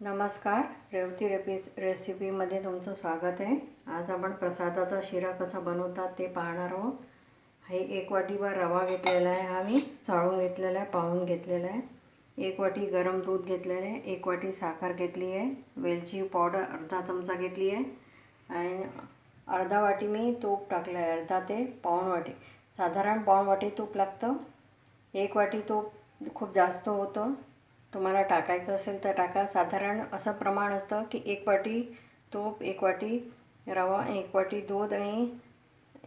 नमस्कार रेवती रेपी रेसिपीमध्ये तुमचं स्वागत आहे. आज आपण प्रसादाचा शिरा कसा बनवतात ते पाहणार आहोत. हे एक वाटीभर रवा घेतलेला आहे हा मी चाळून घेतलेला आहे पाहून घेतलेला आहे. एक वाटी गरम दूध घेतलेलं आहे एक वाटी साखर घेतली आहे. वेलची पावडर अर्धा चमचा घेतली आहे. आणि अर्धा वाटी मी तूप टाकलं आहे अर्धा ते पाऊण वाटी. साधारण पाऊण वाटी तूप लागतं. एक वाटी तूप खूप जास्त होतं. तुम्हाला टाकायचं असेल तर टाका. साधारण असं प्रमाण असतं की एक वाटी तूप एक वाटी रवा एक वाटी दूध आणि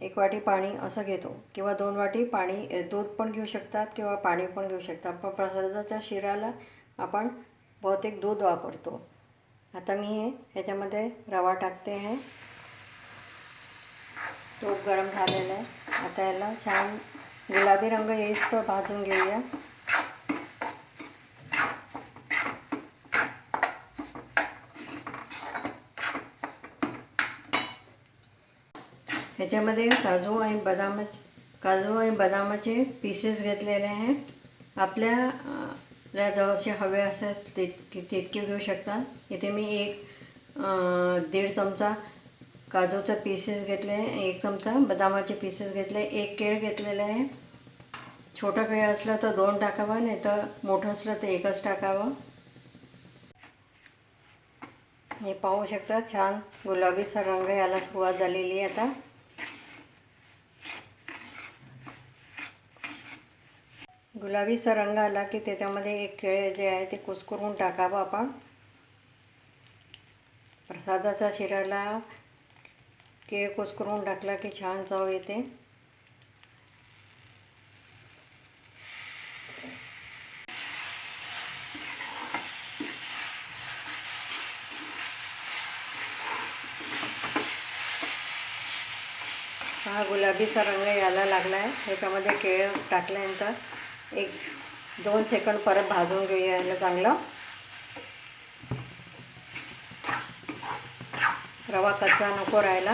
एक वाटी पाणी असं घेतो. किंवा दोन वाटी पाणी दूध पण घेऊ शकतात किंवा पाणी पण घेऊ शकतात. पण प्रसादाच्या शिराला आपण बहुतेक दूध वापरतो. आता मी हे ह्याच्यामध्ये रवा टाकते आहे. तूप गरम झालेलं आहे. आता याला छान गुलाबी रंग येईस तर भाजून घेऊया. ह्याच्यामध्ये काजू आणि बदामाचे काजू आणि बदामाचे पीसेस घेतलेले आहे. आपल्या जवळचे हवे असेल तितके तितके घेऊ शकतात इथे मी एक दीड चमचा काजूचा पीसेस घेतले एक चमचा बदामाचे पीसेस घेतले एक केळ घेतलेला आहे. छोटं केळ असलं तर दोन टाकावा नाही तर मोठं असलं तर एकच टाकावं. हे पाहू शकता छान गुलाबीचा रंग याला सुरुवात झालेली आहे आता. गुलाबीचा रंग आला की त्याच्यामध्ये एक केळे जे आहे ते कुस्करून टाकावं आपण. प्रसादाचा शिराला केळ कुस्करून टाकला की छान चव येते. हा गुलाबीचा रंग यायला लागला आहे ह्याच्यामध्ये केळ टाकल्यानंतर एक दोन सेकंड परत भाजून घेऊया याला चांगलं. रवा कच्चा नको राहायला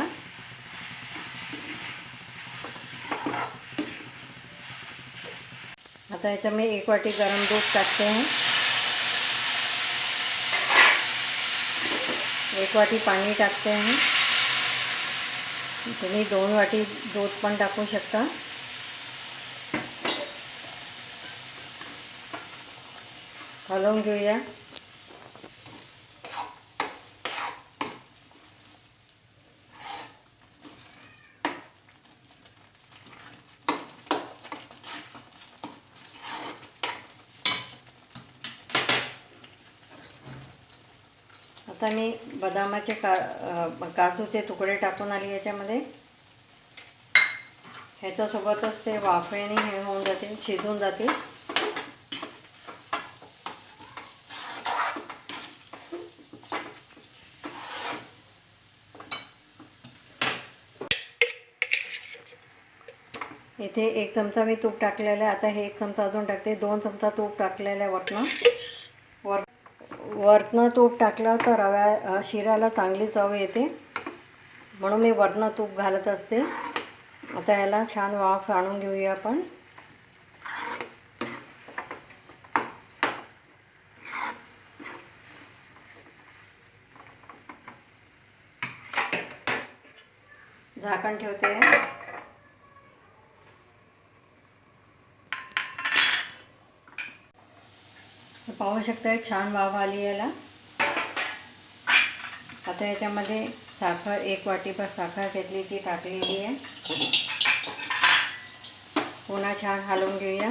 आता याच्या मी एक वाटी गरम दूध टाकते. आहे एक वाटी पाणी टाकते. आहे तुम्ही दोन वाटी दूध पण टाकू शकता. हलवून घेऊया. आता मी बदामाचे का काजूचे तुकडे टाकून आले याच्यामध्ये. ह्याच्यासोबतच ते वाफेने हे होऊन जातील शिजून जातील. इथे एक चमचा मी तूप टाकलेलं आहे. आता हे एक चमचा अजून टाकते. दोन चमचा तूप टाकलेलं आहे वरनं. वर वरनं तूप टाकलं तर रव्या शिऱ्याला चांगली चव येते. म्हणून मी वरनं तूप घालत असते. आता याला छान वाफ आणून घेऊया आपण. झाकण ठेवते. पाहू शकताय छान वाफ आली याला. आता याच्यामध्ये साखर एक वाटीभर साखर घेतली ती टाकलेली आहे. पुन्हा छान हलवून घेऊया.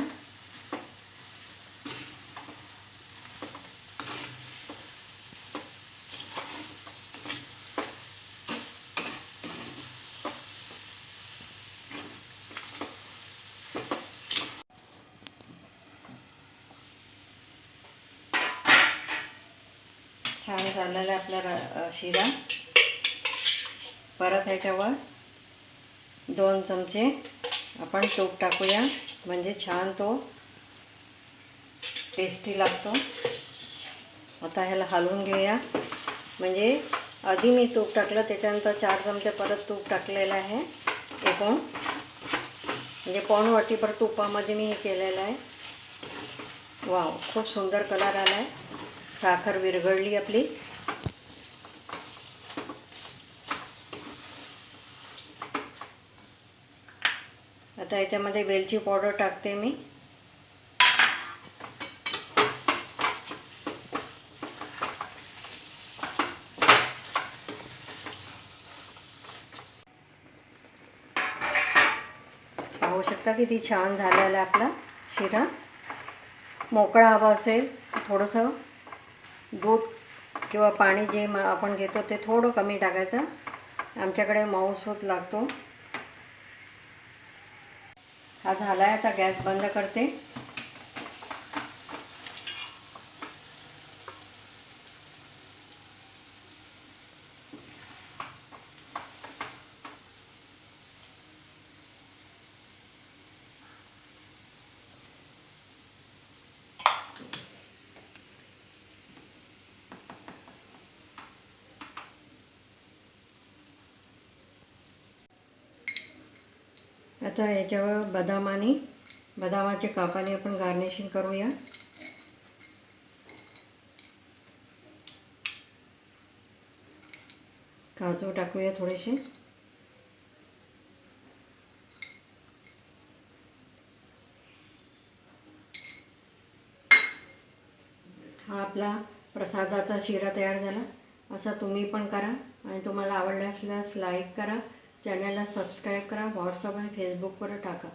छान झालेला आहे आपला शिरा. परत ह्याच्यावर दोन चमचे आपण तूप टाकूया. म्हणजे छान तो टेस्टी लागतो. आता ह्याला हलवून घेऊया. म्हणजे आधी मी तूप टाकलं त्याच्यानंतर चार चमचे परत तूप टाकलेलं आहे. एकूण. म्हणजे पाऊण वाटीभर तुपामध्ये मी हे केलेलं आहे. वाव खूप सुंदर कलर आला आहे साखर विरघळली आपली. आता याच्यामध्ये वेलची पावडर टाकते मी. पाहू शकता किती छान झालेला आहे आपला शिरा. मोकळा हवा असेल थोडंसं. दूध किंवा पाणी जे म आपण घेतो ते थोडं कमी टाकायचं. आमच्याकडे मऊसूत लागतो. हा झाला आहे आता गॅस बंद करते. आता याच्यावर बदाम आणि बदामाच्या कापाने आपण गार्निशिंग करूया. काजू टाकूया थोडेसे. हा आपला प्रसादाचा शिरा तयार झाला. असा तुम्ही पण करा आणि तुम्हाला आवडला असल्यास लाईक करा. चॅनलला सबस्क्राईब करा व्हॉट्सअप आणि फेसबुकवर टाका